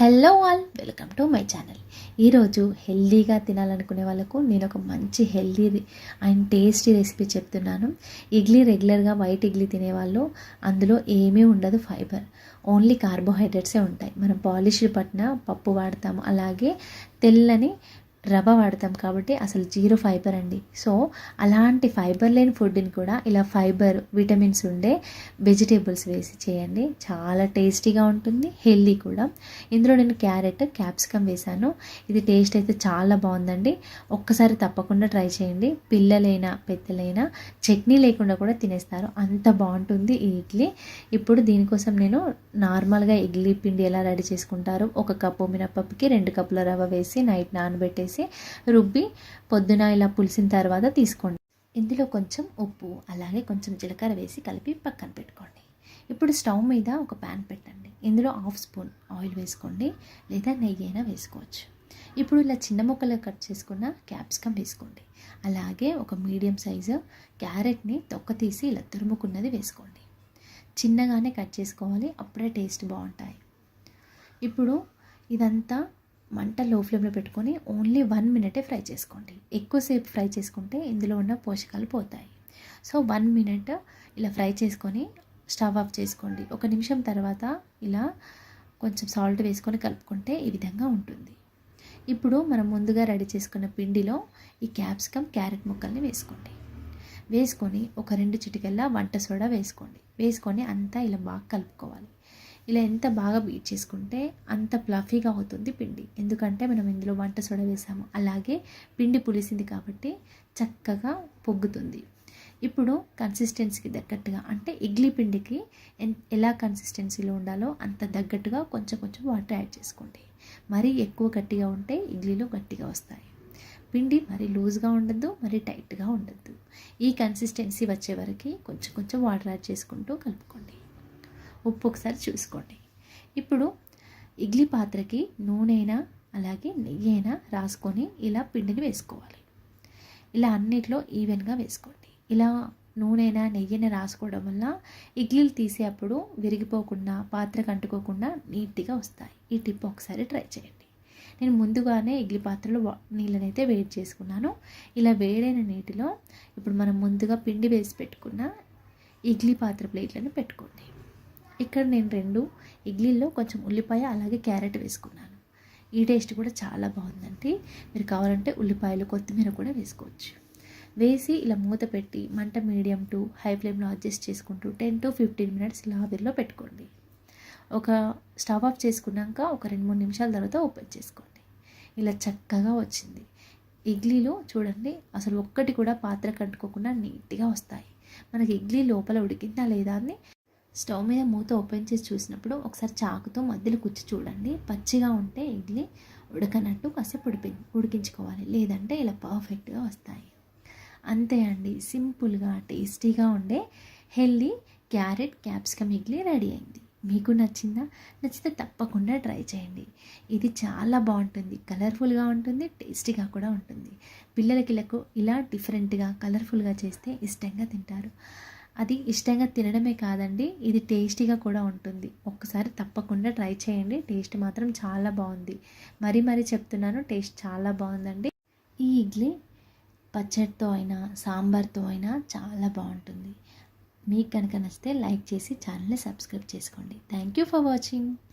Hello all welcome to my channel. ఈరోజు హెల్దీగా తినాలనుకునే వాళ్ళకు నేను ఒక మంచి హెల్దీ అండ్ టేస్టీ రెసిపీ చెప్తున్నాను. ఇడ్లీ రెగ్యులర్గా వైట్ ఇడ్లీ తినేవాళ్ళు అందులో ఏమీ ఉండదు ఫైబర్. ఓన్లీ కార్బోహైడ్రేట్సే ఉంటాయి. మనం పాలిష్డ్ పట్టిన పప్పు వాడతాము. అలాగే తెల్లని రవ్వ వాడతాం కాబట్టి అసలు జీరో ఫైబర్ అండి. సో అలాంటి ఫైబర్ లేని ఫుడ్ని కూడా ఇలా ఫైబర్ విటమిన్స్ ఉండే వెజిటేబుల్స్ వేసి చేయండి. చాలా టేస్టీగా ఉంటుంది హెల్దీ కూడా. ఇందులో నేను క్యారెట్ క్యాప్సికమ్ వేశాను. ఇది టేస్ట్ అయితే చాలా బాగుందండి. ఒక్కసారి తప్పకుండా ట్రై చేయండి. పిల్లలైనా పెద్దలైనా చట్నీ లేకుండా కూడా తినేస్తారు. అంత బాగుంటుంది ఈ ఇడ్లీ. ఇప్పుడు దీనికోసం నేను నార్మల్గా ఇడ్లీ పిండి ఎలా రెడీ చేసుకుంటారు? ఒక కప్పు మినపప్పుకి రెండు కప్పుల రవ్వ వేసి నైట్ నానబెట్టేసి రుబ్బి పొద్దున ఇలా పులిసిన తర్వాత తీసుకోండి. ఇందులో కొంచెం ఉప్పు అలాగే కొంచెం జీలకర్ర వేసి కలిపి పక్కన పెట్టుకోండి. ఇప్పుడు స్టవ్ మీద ఒక ప్యాన్ పెట్టండి. ఇందులో హాఫ్ స్పూన్ ఆయిల్ వేసుకోండి లేదా నెయ్యి అయినా వేసుకోవచ్చు. ఇప్పుడు ఇలా చిన్న ముక్కలు కట్ చేసుకున్న క్యాప్సికమ్ వేసుకోండి. అలాగే ఒక మీడియం సైజు క్యారెట్ని తొక్క తీసి ఇలా తురుముకున్నది వేసుకోండి. చిన్నగానే కట్ చేసుకోవాలి అప్పుడే టేస్ట్ బాగుంటాయి. ఇప్పుడు ఇదంతా మంట లో ఫ్లేమ్లో పెట్టుకొని ఓన్లీ వన్ మినిటే ఫ్రై చేసుకోండి. ఎక్కువసేపు ఫ్రై చేసుకుంటే ఇందులో ఉన్న పోషకాలు పోతాయి. సో వన్ మినిట్ ఇలా ఫ్రై చేసుకొని స్టవ్ ఆఫ్ చేసుకోండి. ఒక నిమిషం తర్వాత ఇలా కొంచెం సాల్ట్ వేసుకొని కలుపుకుంటే ఈ విధంగా ఉంటుంది. ఇప్పుడు మనం ముందుగా రెడీ చేసుకున్న పిండిలో ఈ క్యాప్సికమ్ క్యారెట్ ముక్కల్ని వేసుకోండి. వేసుకొని ఒక రెండు చిటికల్లా వంట సోడా వేసుకోండి. వేసుకొని అంతా ఇలా బాగా కలుపుకోవాలి. ఇలా ఎంత బాగా బీట్ చేసుకుంటే అంత ప్లఫీగా అవుతుంది పిండి. ఎందుకంటే మనం ఇందులో వంట సోడా వేసాము. అలాగే పిండి పులిసింది కాబట్టి చక్కగా పొగ్గుతుంది ఇప్పుడు కన్సిస్టెన్సీకి తగ్గట్టుగా అంటే ఇడ్లీ పిండికి ఎలా కన్సిస్టెన్సీలో ఉండాలో అంత తగ్గట్టుగా కొంచెం కొంచెం వాటర్ యాడ్ చేసుకోండి. మరీ ఎక్కువ గట్టిగా ఉంటే ఇడ్లీలు గట్టిగా వస్తాయి. పిండి మరి లూజ్గా ఉండద్దు మరి టైట్గా ఉండద్దు. ఈ కన్సిస్టెన్సీ వచ్చే వరకు కొంచెం కొంచెం వాటర్ యాడ్ చేసుకుంటూ కలుపుకోండి. ఉప్పు ఒకసారి చూసుకోండి. ఇప్పుడు ఇడ్లీ పాత్రకి నూనెనా అలాగే నెయ్యి అయినా రాసుకొని ఇలా పిండిని వేసుకోవాలి. ఇలా అన్నిట్లో ఈవెన్గా వేసుకోండి. ఇలా నూనెనా నెయ్యిన రాసుకోవడం వల్ల ఇడ్లీలు తీసేటప్పుడు విరిగిపోకుండా పాత్రకు అంటుకోకుండా నీట్గా వస్తాయి. ఈ టిప్ ఒకసారి ట్రై చేయండి. నేను ముందుగానే ఇడ్లీ పాత్రలో నీళ్ళనైతే వేడి చేసుకున్నాను. ఇలా వేడైన నీటిలో ఇప్పుడు మనం ముందుగా పిండి వేసి పెట్టుకున్న ఇడ్లీ పాత్ర ప్లేట్లను పెట్టుకోండి. ఇక్కడ నేను రెండు ఇడ్లీల్లో కొంచెం ఉల్లిపాయ అలాగే క్యారెట్ వేసుకున్నాను. ఈ టేస్ట్ కూడా చాలా బాగుందండి. మీరు కావాలంటే ఉల్లిపాయలు కొత్తిమీర కూడా వేసుకోవచ్చు. వేసి ఇలా మూత పెట్టి మంట మీడియం టు హై ఫ్లేమ్లో అడ్జస్ట్ చేసుకుంటూ టెన్ టు ఫిఫ్టీన్ మినిట్స్ ఇలా ఆవిరిలో పెట్టుకోండి. ఒక స్టవ్ ఆఫ్ చేసుకున్నాక ఒక రెండు మూడు నిమిషాల తర్వాత ఓపెన్ చేసుకోండి. ఇలా చక్కగా వచ్చింది. ఇడ్లీలు చూడండి అసలు ఒక్కటి కూడా పాత్ర కట్టుకోకుండా నీట్గా వస్తాయి. మనకి ఇడ్లీ లోపల ఉడికిందా లేదా అని స్టవ్ మీద మూత ఓపెన్ చేసి చూసినప్పుడు ఒకసారి చాకుతో మధ్యలో కుచ్చి చూడండి. పచ్చిగా ఉంటే ఇడ్లీ ఉడకనట్టు కాసేపు ఉడిపి ఉడికించుకోవాలి. లేదంటే ఇలా పర్ఫెక్ట్గా వస్తాయి. అంతే అండి. సింపుల్గా టేస్టీగా ఉండే healthy carrot capsicum idli ready అయింది. మీకు నచ్చిందా? నచ్చితే తప్పకుండా ట్రై చేయండి. ఇది చాలా బాగుంటుంది. కలర్ఫుల్గా ఉంటుంది టేస్టీగా కూడా ఉంటుంది. పిల్లలకి ఇలా డిఫరెంట్గా కలర్ఫుల్గా చేస్తే ఇష్టంగా తింటారు. అది ఇష్టంగా తినడమే కాదండి ఇది టేస్టీగా కూడా ఉంటుంది. ఒక్కసారి తప్పకుండా ట్రై చేయండి టేస్ట్ మాత్రం చాలా బాగుంది. మరీ మరీ చెప్తున్నాను టేస్ట్ చాలా బాగుందండి. ఈ ఇడ్లీ పచ్చడితో అయినా సాంబార్తో అయినా చాలా బాగుంటుంది. మీకు కనుక నచ్చితే లైక్ చేసి ఛానల్ని సబ్స్క్రైబ్ చేసుకోండి. Thank you for watching.